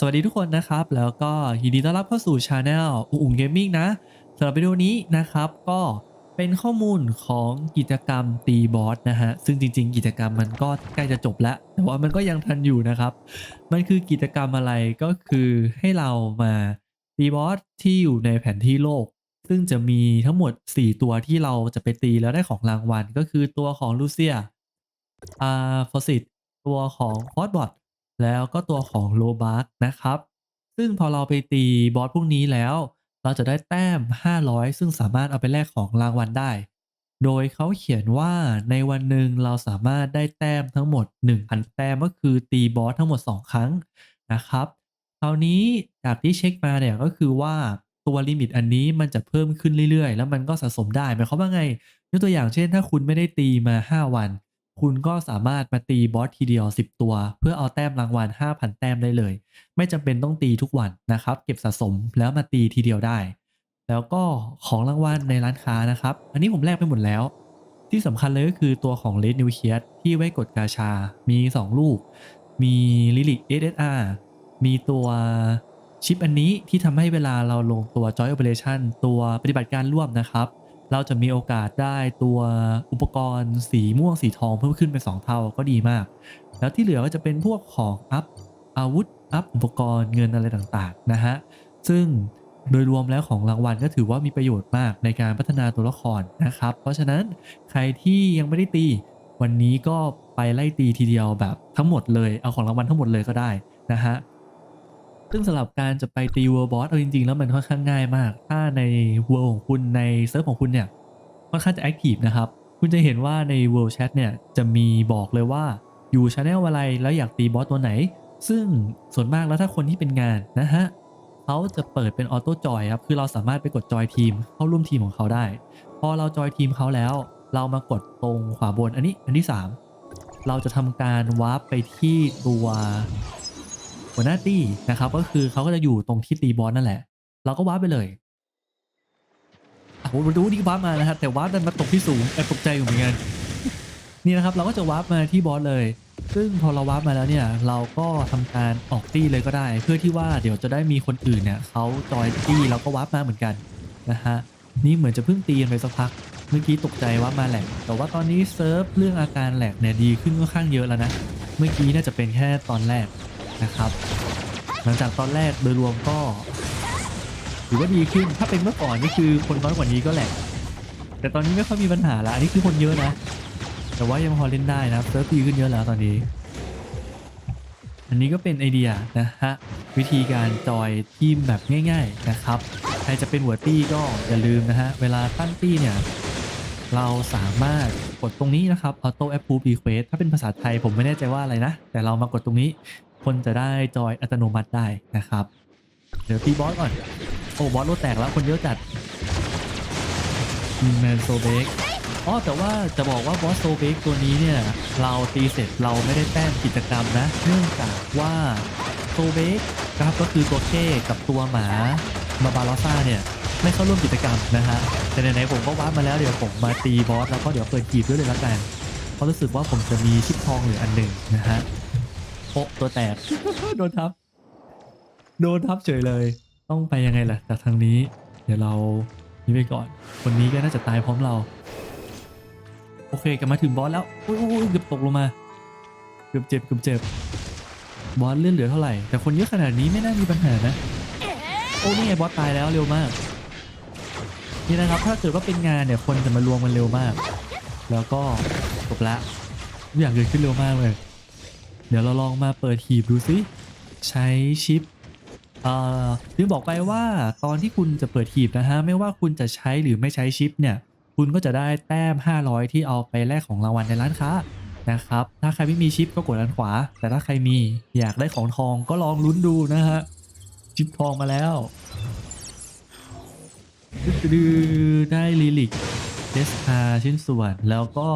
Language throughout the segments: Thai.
สวัสดีทุกคนนะครับ แล้วก็ยินดีต้อนรับเข้าสู่ช anel อุ๋งเกมมิ่งนะสำหรับวิดีโอนี้นะครับก็เป็นข้อมูลของกิจกรรมตีบอสนะฮะ ซึ่งจริง ๆ กิจกรรมมันก็ใกล้จะจบแล้ว แต่ว่ามันก็ยังทันอยู่นะครับ มันคือกิจกรรมอะไรก็คือให้เรามาตีบอสที่อยู่ในแผนที่โลก ซึ่งจะมีทั้งหมด 4 ตัวที่เราจะไปตีแล้วได้ของรางวัล ก็คือตัวของลูเซียอ่าฟอสิตตัวของฟอสบอท แล้วก็ตัวของโลบาร์กนะครับ ซึ่งพอเราไปตีบอสพวกนี้แล้ว เราจะได้แต้ม 500 ซึ่งสามารถเอาไปแลกของรางวัลได้ โดยเขาเขียนว่าในวันหนึ่งเราสามารถได้แต้มทั้งหมด 1,000 แต้มก็คือตีบอสทั้งหมด 2 ครั้งนะครับ คราวนี้จากที่เช็คมาเนี่ยก็คือว่าตัวลิมิตอันนี้มันจะเพิ่มขึ้นเรื่อยๆ แล้วมันก็สะสมได้หมายความว่าไงยกตัวอย่างเช่น ถ้าคุณไม่ได้ตีมา 5 วัน คุณก็สามารถมาตีบอสทีเดียว 10 ตัว เพื่อเอาแต้มรางวัล 5,000 แต้มได้เลย ไม่จำเป็นต้องตีทุกวันนะครับ เก็บสะสมแล้วมาตีทีเดียวได้ แล้วก็ของรางวัลในร้านค้านะครับ อันนี้ผมแลกไปหมดแล้ว ที่สำคัญเลยก็คือตัวของ Red New c e a s ที่ไว้กดกาชา มี 2 ลูก มี Lyric SSR มีตัวชิปอันนี้ที่ทำให้เวลาเราลงตัว Joy Operation ตัวปฏิบัติการร่วมนะครับ เราจะมีโอกาสได้ตัวอุปกรณ์สีม่วงสีทองเพิ่มขึ้นเป็น 2 เท่าก็ดีมาก แล้วที่เหลือก็จะเป็นพวกของอัพอาวุธอัพอุปกรณ์เงินอะไรต่างๆนะฮะ ซึ่งโดยรวมแล้วของรางวัลก็ถือว่ามีประโยชน์มากในการพัฒนาตัวละครนะครับ เพราะฉะนั้นใครที่ยังไม่ได้ตี วันนี้ก็ไปไล่ตีทีเดียวแบบทั้งหมดเลย เอาของรางวัลทั้งหมดเลยก็ได้นะฮะ ซึ่งสำหรับการจะไปตี World Boss เอาจริงๆ แล้วมันค่อนข้างง่ายมาก ถ้าใน World ของคุณในเซิร์ฟของคุณเนี่ยค่อนข้างจะ Active นะครับ คุณจะเห็นว่าใน World Chat เนี่ยจะมีบอกเลยว่าอยู่ Channel อะไรแล้วอยากตีบอสตัวไหน ซึ่งส่วนมากแล้วถ้าคนที่เป็นงานนะฮะเขาจะเปิดเป็นออโต้จอยครับ คือเราสามารถไปกดจอยทีมเข้าร่วมทีมของเขาได้ พอเราจอยทีมเขาแล้ว เรามากดตรงขวาบนอันนี้อันที่ 3 เราจะทำการวาร์ปไปที่ตัว หัวหน้าตี้นะครับ ก็คือเขาก็จะอยู่ตรงที่ตีบอสนั่นแหละ เราก็วาร์ปไปเลยอะผมรู้ที่วาร์ปมานะครับแต่วาร์ปดันมาตกที่สูงแอบตกใจอยู่เหมือนกันนี่นะครับเราก็จะวาร์ปมาที่บอสเลย ซึ่งพอเราวาร์ปมาแล้วเนี่ย เราก็ทำการออกตี้เลยก็ได้ เพื่อที่ว่าเดี๋ยวจะได้มีคนอื่นเนี่ยเขาจอยตี้แล้วก็วาร์ปมาเหมือนกันนะฮะนี่เหมือนจะเพิ่งตีกันไปสักพักเมื่อกี้ตกใจว่ามาแหลกแต่ว่าตอนนี้เซิร์ฟเรื่องอาการแหลกเนี่ยดีขึ้นค่อนข้างเยอะแล้วนะ เมื่อกี้น่าจะเป็นแค่ตอนแรก นะครับ หลังจากตอนแรกโดยรวมก็ถือว่าดีขึ้นถ้าเป็นเมื่อก่อนนี่คือคนน้อยกว่านี้ก็แหละ แต่ตอนนี้ไม่ค่อยมีปัญหาละอันนี้คือคนเยอะนะ แต่ว่ายังพอเล่นได้นะเซิร์ฟดีขึ้นเยอะแล้วตอนนี้ อันนี้ก็เป็นไอเดียนะฮะวิธีการจอยทีมแบบง่าย ๆนะครับ ใครจะเป็นหัวตี้ก็อย่าลืมนะฮะเวลาตั้งตี้เนี่ยเราสามารถกดตรงนี้นะครับ Auto Approve Request ถ้าเป็นภาษาไทยผมไม่แน่ใจว่าอะไรนะ แต่เรามากดตรงนี้ คนจะได้จอยอัตโนมัติได้นะครับ เดี๋ยวตีบอสก่อน โอ้บอสโลแตกแล้วคนเยอะจัดแมนโซเบกอ๋อแต่ว่าจะบอกว่าบอสโซเบกตัวนี้เนี่ย เราตีเสร็จเราไม่ได้แต้มกิจกรรมนะ เนื่องจากว่าโซเบกครับก็คือตัวเก้กับตัวหมามาบาลอซ่าเนี่ยไม่เข้าร่วมกิจกรรมนะฮะแต่ไหนๆผมก็วาร์ปมาแล้วเดี๋ยวผมมาตีบอสแล้วก็เดี๋ยวเปิดกีบด้วยเลยละกันเพราะรู้สึกว่าผมจะมีชิปทองหลืออันหนึ่งนะฮะ ปะตัวแตก โดนทับ โดนทับเฉยเลย ต้องไปยังไงล่ะจากทางนี้ เดี๋ยวเรานี่ไปก่อน คนนี้ก็น่าจะตายพร้อมเรา โอเคกลับมาถึงบอสแล้วอุ้ยอุ้ยเกือบตกลงมา เกือบเจ็บเกือบเจ็บบอสเลื่อนเหลือเท่าไหร่ แต่คนเยอะขนาดนี้ไม่น่ามีปัญหานะ โอ้นี่ไงบอสตายแล้วเร็วมาก นี่นะครับ ถ้าเกิดว่าเป็นงานเนี่ยคนจะมารวมกันเร็วมาก แล้วก็จบละ อย่างเกิดขึ้นเร็วมากเลย เดี๋ยวเราลองมาเปิดหีบดูซิใช้ชิปเอ่อลืมบอกไปว่าตอนที่คุณจะเปิดหีบนะฮะไม่ว่าคุณจะใช้หรือไม่ใช้ชิปเนี่ยคุณก็จะได้แต้ม 500 ที่เอาไปแลกของรางวัลในร้านค้านะครับ ถ้าใครไม่มีชิปก็กดด้านขวา แต่ถ้าใครมีอยากได้ของทองก็ลองลุ้นดูนะฮะ ชิปทองมาแล้วดื้อได้ลิลิกเดสคาชิ้นส่วนแล้วก็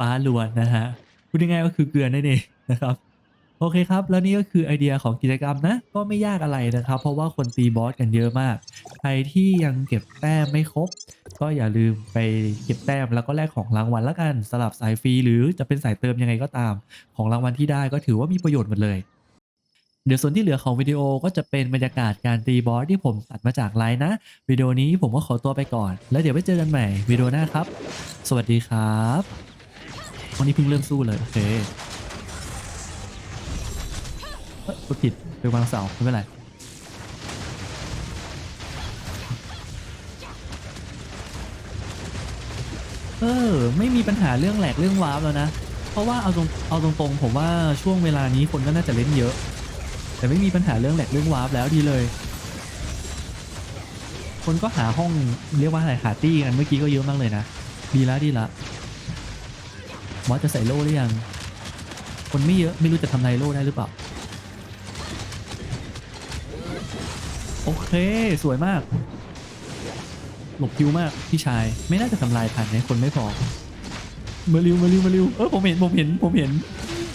ป้าลวนนะฮะ พูดง่ายๆก็คือเกลือนั่นเองนะครับโอเคครับ แล้วนี่ก็คือไอเดียของกิจกรรมนะ ก็ไม่ยากอะไรนะครับ เพราะว่าคนตีบอสกันเยอะมาก ใครที่ยังเก็บแต้มไม่ครบ ก็อย่าลืมไปเก็บแต้มแล้วก็แลกของรางวัลละกันสลับสายฟรีหรือจะเป็นสายเติมยังไงก็ตาม ของรางวัลที่ได้ก็ถือว่ามีประโยชน์หมดเลย เดี๋ยวส่วนที่เหลือของวิดีโอก็จะเป็นบรรยากาศการตีบอสที่ผมตัดมาจากไลน์นะวิดีโอนี้ผมก็ขอตัวไปก่อน แล้วเดี๋ยวไว้เจอกันใหม่วิดีโอหน้าครับ สวัสดีครับ วันนี้เพิ่งเริ่มสู้เลยโอเคกดผิดไปวางเสาไม่เป็นไรเออไม่มีปัญหาเรื่องแหลกเรื่องวาร์ปแล้วนะ เพราะว่าเอาตรงเอาตรงๆผมว่าช่วงเวลานี้คนก็น่าจะเล่นเยอะ แต่ไม่มีปัญหาเรื่องแหลกเรื่องวาร์ปแล้วดีเลย คนก็หาห้องเรียกว่าอะไรหาตี้กันเมื่อกี้ก็เยอะมากเลยนะ ดีละดีละ มอสจะใส่โล่หรือยัง คนไม่เยอะไม่รู้จะทำลายโล่ได้หรือเปล่า โอเค สวยมาก หลบคิวมาก พี่ชายไม่น่าจะทำลายทันนะคนไม่พอมาริวมาริวมาริวเออผมเห็นผมเห็นผมเห็น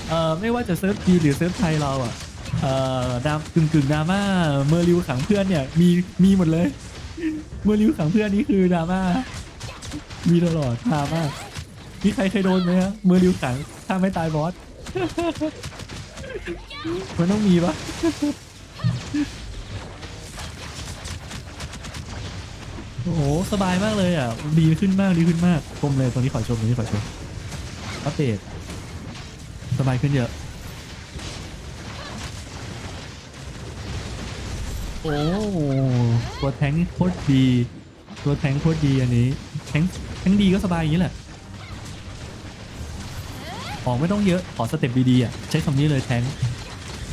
เอ่อไม่ว่าจะเซิร์ฟจีหรือเซิร์ฟไทยเราอะเอ่อดามกึ่งกึ่งดราม่าเมอริวขังเพื่อนเนี่ยมีมีหมดเลย เมอริวขังเพื่อนนี่คือดราม่ามีตลอดฮามาก มีใครเคยโดนไหมฮะเมอริวขังถ้าไม่ตายบอส มันต้องมีปะโอ้โหสบายมากเลยอะ ดีขึ้นมากดีขึ้นมากชมเลยตรงนี้ขอชมตรงนี้ขอชมอัปเดตสบายขึ้นเยอะ โอ้ตัวแทงโคตรดี ตัวแทงโคตรดีอันนี้ แทงแทงดีก็สบายอย่างนี้แหละ ของไม่ต้องเยอะขอสเต็ปดีๆอะใช้คำนี้เลยแทง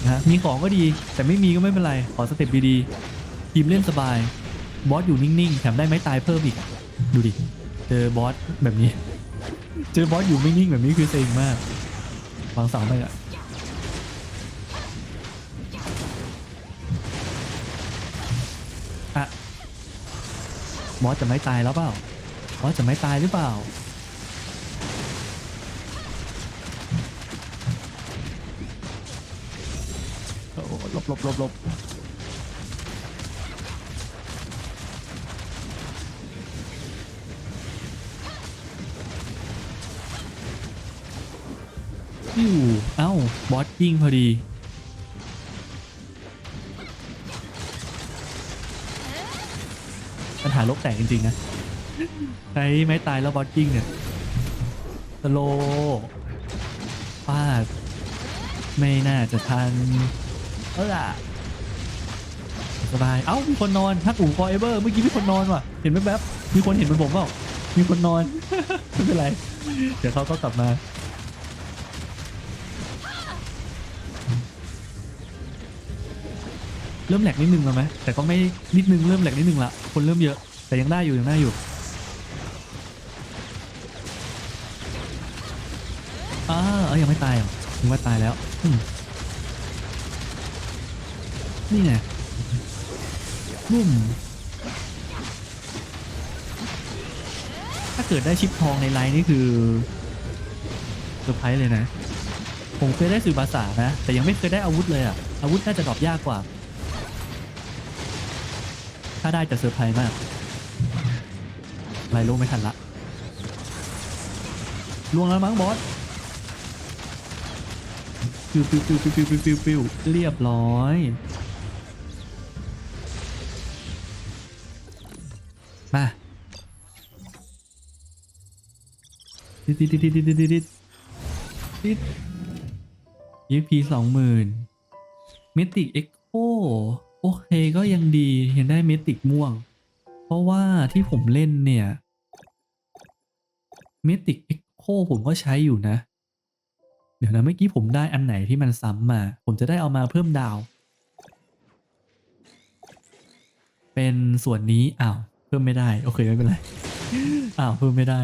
นะฮะมีของก็ดี แต่ไม่มีก็ไม่เป็นไร ขอสเต็ปดีๆทีมเล่นสบาย บอสอยู่นิ่งๆแถมได้ไม้ตายเพิ่มอีกอะดูดิเจอบอสแบบนี้ เจอบอสอยู่ไม่นิ่งแบบนี้คือเซ็งมากวางเสาไปอะอะบอสจะไม่ตายแล้วเปล่าบอสจะไม่ตายหรือเปล่า หลบหลบหลบหลบอยู่เอ้า บอสยิงพอดี ปัญหาลบแตกจริง ๆ นะ ใช้ไม้ตายแล้วบอสยิงเนี่ย สโลปาด ไม่น่าจะทัน เออสบาย เอ้า มีคนนอนทักอู่ฟอร์เอเวอร์เมื่อกี้มีคนนอนว่ะ เห็นแว๊บมีคนเห็นเหมือนผมเปล่า มีคนนอน ไม่เป็นไร เดี๋ยวเขาก็กลับมาเริ่มแหลกนิดนึงแล้วไหมแต่ก็ไม่นิดนึงเริ่มแหลกนิดนึงละคนเริ่มเยอะ แต่ยังได้อยู่ยังได้อยู่อ่าเอ้ยยังไม่ตายหรอยังว่ตายแล้วอืม นี่ไงบุ่มถ้าเกิดได้ชิปทองในไลน์นี่คือเซอร์ไพรส์เลยนะ ผมเคยได้สื่อภาษานะ แต่ยังไม่เคยได้อาวุธเลยอะอาวุธน่าจะดรอปยากกว่า ถ้าได้จะเซอร์ไพรส์มากไล่ลงไม่ทันละล่วงแล้วมั้งบอสฟิวฟิวฟิวฟิวฟิวฟิวฟิวเรียบร้อย มาดิดดิดดิดดิดดิดดิดดิดดิดยีพีสองหมื่นมิติเอ็กโคโอเคก็ยังดียังได้เมติกม่วง เพราะว่าที่ผมเล่นเนี่ยเมติกเอ็กโคผมก็ใช้อยู่นะ เดี๋ยวนะเมื่อกี้ผมได้อันไหนที่มันซ้ำมา ผมจะได้เอามาเพิ่มดาว เป็นส่วนนี้อ้าว เพิ่มไม่ได้ โอเคไม่เป็นไร อ้าวเพิ่มไม่ได้